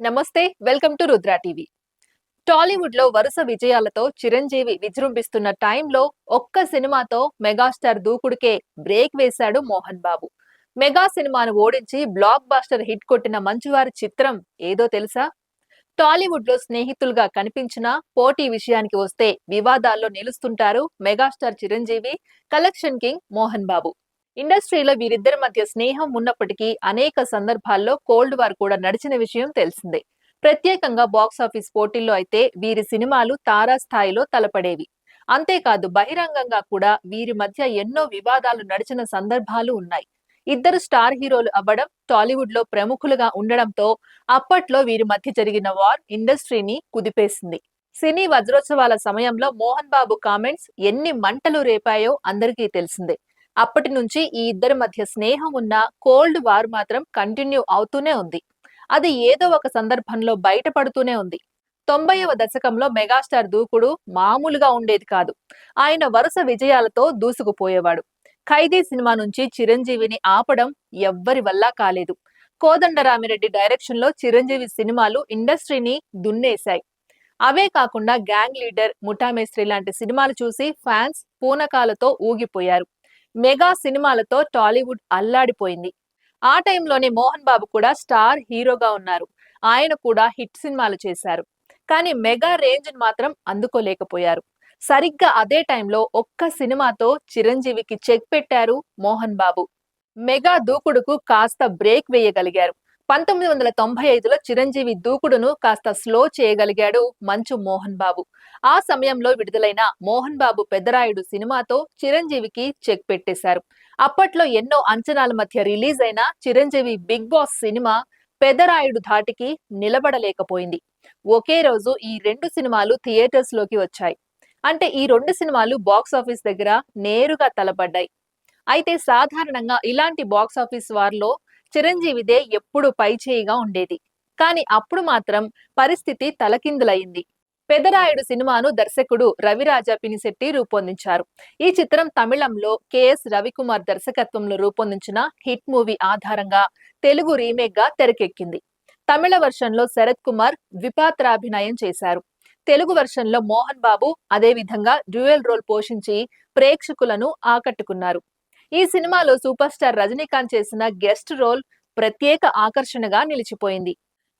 నమస్తే welcome to Rudra TV. టాలీవుడ్లో వరుస విజయాలతో చిరంజీవి విజృంభిస్తున్న టైంలో ఒక్క సినిమాతో మెగాస్టార్ దూకుడుకే బ్రేక్ వేశాడు మోహన్ బాబు. మెగా సినిమాను ఓడించి బ్లాక్ బాస్టర్ హిట్ కొట్టిన మంచువారి చిత్రం ఏదో తెలుసా? టాలీవుడ్లో స్నేహితులుగా కనిపించిన పోటీ విషయానికి వస్తే వివాదాల్లో నిలుస్తుంటారు megastar Chiranjeevi collection king Mohan Babu. ఇండస్ట్రీలో వీరిద్దరి మధ్య స్నేహం ఉన్నప్పటికీ అనేక సందర్భాల్లో కోల్డ్ వార్ కూడా నడిచిన విషయం తెలిసిందే. ప్రత్యేకంగా బాక్సాఫీస్ పోటీల్లో అయితే వీరి సినిమాలు తారాస్థాయిలో తలపడేవి. అంతేకాదు బహిరంగంగా కూడా వీరి మధ్య ఎన్నో వివాదాలు నడిచిన సందర్భాలు ఉన్నాయి. ఇద్దరు స్టార్ హీరోలు అవ్వడం టాలీవుడ్లో ప్రముఖులుగా ఉండడంతో అప్పట్లో వీరి మధ్య జరిగిన వార్ ఇండస్ట్రీని కుదిపేసింది. సినీ వజ్రోత్సవాల సమయంలో మోహన్ బాబు కామెంట్స్ ఎన్ని మంటలు రేపాయో అందరికీ తెలిసిందే. అప్పటి నుంచి ఈ ఇద్దరి మధ్య స్నేహం ఉన్న కోల్డ్ వార్ మాత్రం కంటిన్యూ అవుతూనే ఉంది. అది ఏదో ఒక సందర్భంలో బయటపడుతూనే ఉంది. తొంభైవ దశకంలో మెగాస్టార్ దూకుడు మామూలుగా ఉండేది కాదు. ఆయన వరుస విజయాలతో దూసుకుపోయేవాడు. ఖైదీ సినిమా నుంచి చిరంజీవిని ఆపడం ఎవ్వరి వల్ల కాలేదు. కోదండరామిరెడ్డి డైరెక్షన్లో చిరంజీవి సినిమాలు ఇండస్ట్రీని దున్నేశాయి. అవే కాకుండా గ్యాంగ్ లీడర్ ముఠామేస్త్రి లాంటి సినిమాలు చూసి ఫ్యాన్స్ పూనకాలతో ఊగిపోయారు. మెగా సినిమాలతో టాలీవుడ్ అల్లాడిపోయింది. ఆ టైంలోనే మోహన్ బాబు కూడా స్టార్ హీరోగా ఉన్నారు. ఆయన కూడా హిట్ సినిమాలు చేశారు. కానీ మెగా రేంజ్ మాత్రం అందుకోలేకపోయారు. సరిగ్గా అదే టైంలో ఒక్క సినిమాతో చిరంజీవికి చెక్ పెట్టారు మోహన్ బాబు. మెగా దూకుడుకు కాస్త బ్రేక్ వేయగలిగారు. పంతొమ్మిది వందల తొంభై ఐదులో చిరంజీవి దూకుడును కాస్త స్లో చేయగలిగాడు మంచు మోహన్ బాబు. ఆ సమయంలో విడుదలైన మోహన్ బాబు పెద్దరాయుడు సినిమాతో చిరంజీవికి చెక్ పెట్టేశారు. అప్పట్లో ఎన్నో అంచనాల మధ్య రిలీజ్ అయిన Chiranjeevi big boss cinema Pedarayudu ధాటికి నిలబడలేకపోయింది. ఒకే రోజు ఈ రెండు సినిమాలు థియేటర్స్లోకి వచ్చాయి. అంటే ఈ రెండు సినిమాలు బాక్స్ ఆఫీస్ దగ్గర నేరుగా తలపడ్డాయి. అయితే సాధారణంగా ఇలాంటి బాక్స్ ఆఫీస్ వారిలో చిరంజీవిదే ఎప్పుడు పైచేయిగా ఉండేది. కానీ అప్పుడు మాత్రం పరిస్థితి తలకిందులయ్యింది. పెదరాయుడు సినిమాను దర్శకుడు రవిరాజా పినిశెట్టి రూపొందించారు. ఈ చిత్రం తమిళంలో కెఎస్ రవికుమార్ దర్శకత్వంలో రూపొందించిన హిట్ మూవీ ఆధారంగా తెలుగు రీమేక్గా తెరకెక్కింది. తమిళ వర్షన్లో శరత్ కుమార్ ద్విపాత్రాభినయం చేశారు. తెలుగు వర్షన్లో మోహన్ బాబు అదేవిధంగా డ్యూయల్ రోల్ పోషించి ప్రేక్షకులను ఆకట్టుకున్నారు. ఈ సినిమాలో సూపర్ స్టార్ రజనీకాంత్ చేసిన గెస్ట్ రోల్ ప్రత్యేక ఆకర్షణగా నిలిచిపోయింది.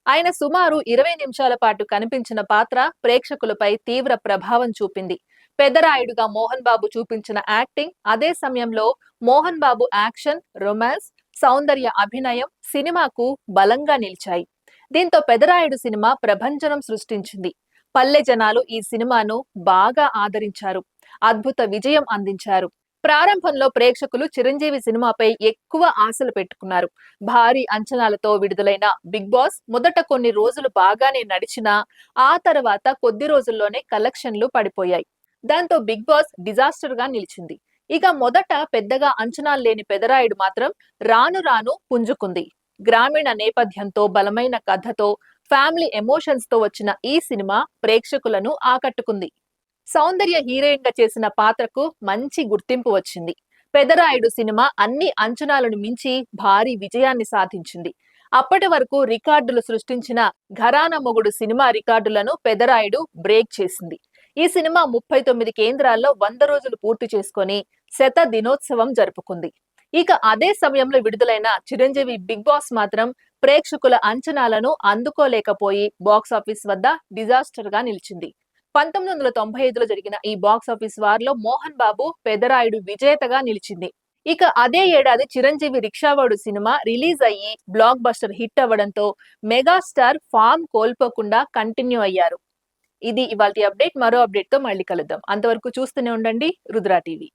ఆయన సుమారు ఇరవై నిమిషాల పాటు కనిపించిన పాత్ర ప్రేక్షకులపై తీవ్ర ప్రభావం చూపింది. పెదరాయుడుగా మోహన్ బాబు చూపించిన యాక్టింగ్ అదే సమయంలో మోహన్ బాబు యాక్షన్ రొమాన్స్ సౌందర్య అభినయం సినిమాకు బలంగా నిలిచాయి. దీంతో పెదరాయుడు సినిమా ప్రభంజనం సృష్టించింది. పల్లె జనాలు ఈ సినిమాను బాగా ఆదరించారు. అద్భుత విజయం అందించారు. ప్రారంభంలో ప్రేక్షకులు చిరంజీవి సినిమాపై ఎక్కువ ఆశలు పెట్టుకున్నారు. భారీ అంచనాలతో విడుదలైన బిగ్ బాస్ మొదట కొన్ని రోజులు బాగానే నడిచినా ఆ తర్వాత కొద్ది రోజుల్లోనే కలెక్షన్లు పడిపోయాయి. దాంతో బిగ్ బాస్ డిజాస్టర్గా నిలిచింది. ఇక మొదట పెద్దగా అంచనాలు లేని పెదరాయుడు మాత్రం రాను రాను పుంజుకుంది. గ్రామీణ నేపథ్యంతో బలమైన కథతో ఫ్యామిలీ ఎమోషన్స్తో వచ్చిన ఈ సినిమా ప్రేక్షకులను ఆకట్టుకుంది. సౌందర్య హీరోయిన్గా చేసిన పాత్రకు మంచి గుర్తింపు వచ్చింది. పెదరాయుడు సినిమా అన్ని అంచనాలను మించి భారీ విజయాన్ని సాధించింది. అప్పటి వరకు రికార్డులు సృష్టించిన ఘరాన మొగుడు సినిమా రికార్డులను పెదరాయుడు బ్రేక్ చేసింది. ఈ సినిమా ముప్పై తొమ్మిది కేంద్రాల్లో వంద రోజులు పూర్తి చేసుకొని శత దినోత్సవం జరుపుకుంది. ఇక అదే సమయంలో విడుదలైన చిరంజీవి బిగ్ బాస్ మాత్రం ప్రేక్షకుల అంచనాలను అందుకోలేకపోయి బాక్సాఫీస్ వద్ద డిజాస్టర్గా నిలిచింది. పంతొమ్మిది వందల తొంభై ఐదులో జరిగిన ఈ బాక్స్ ఆఫీస్ వార్లో మోహన్ బాబు పెదరాయుడు విజేతగా నిలిచింది. ఇక అదే ఏడాది చిరంజీవి రిక్షావాడు సినిమా రిలీజ్ అయ్యి బ్లాక్ బస్టర్ హిట్ అవ్వడంతో మెగాస్టార్ ఫామ్ కోల్పోకుండా కంటిన్యూ అయ్యారు. ఇది ఇవాళ అప్డేట్. మరో అప్డేట్తో మళ్ళీ కలుద్దాం. అంతవరకు చూస్తూనే ఉండండి రుద్రా టీవీ.